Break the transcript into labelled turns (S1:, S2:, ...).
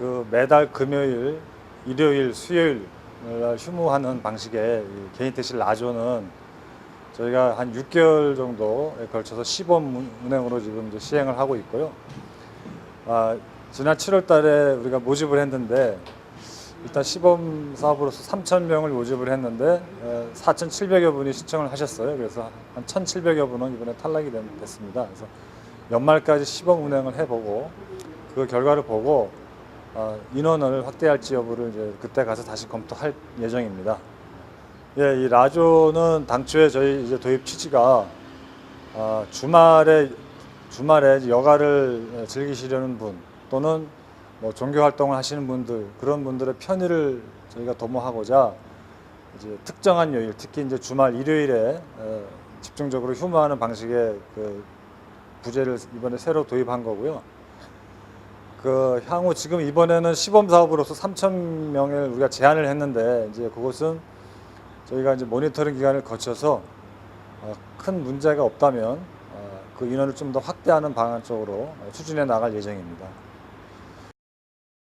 S1: 그 매달 금요일, 일요일, 수요일 날 휴무하는 방식의 이 개인 택시 라조는 저희가 한 6개월 정도에 걸쳐서 시범 운행으로 지금 이제 시행을 하고 있고요. 아, 지난 7월 달에 우리가 모집을 했는데 일단 시범 사업으로서 3천 명을 모집을 했는데 4,700여 분이 신청을 하셨어요. 그래서 한 1,700여 분은 이번에 탈락이 된- 됐습니다. 그래서 연말까지 시범 운행을 해보고 그 결과를 보고 어, 인원을 확대할지 여부를 이제 그때 가서 다시 검토할 예정입니다. 예, 이 라조는 당초에 저희 이제 도입 취지가 아, 주말에 주말에 여가를 즐기시려는 분 또는 뭐 종교 활동을 하시는 분들 그런 분들의 편의를 저희가 도모하고자 이제 특정한 요일 특히 이제 주말 일요일에 어, 집중적으로 휴무하는 방식의 그 부제를 이번에 새로 도입한 거고요. 그 향후 지금 이번에는 시범 사업으로서 3천 명을 우리가 제한을 했는데 이제 그것은 저희가 이제 모니터링 기간을 거쳐서 어, 큰 문제가 없다면 어, 그 인원을 좀 더 확대하는 방안 쪽으로 어, 추진해 나갈 예정입니다.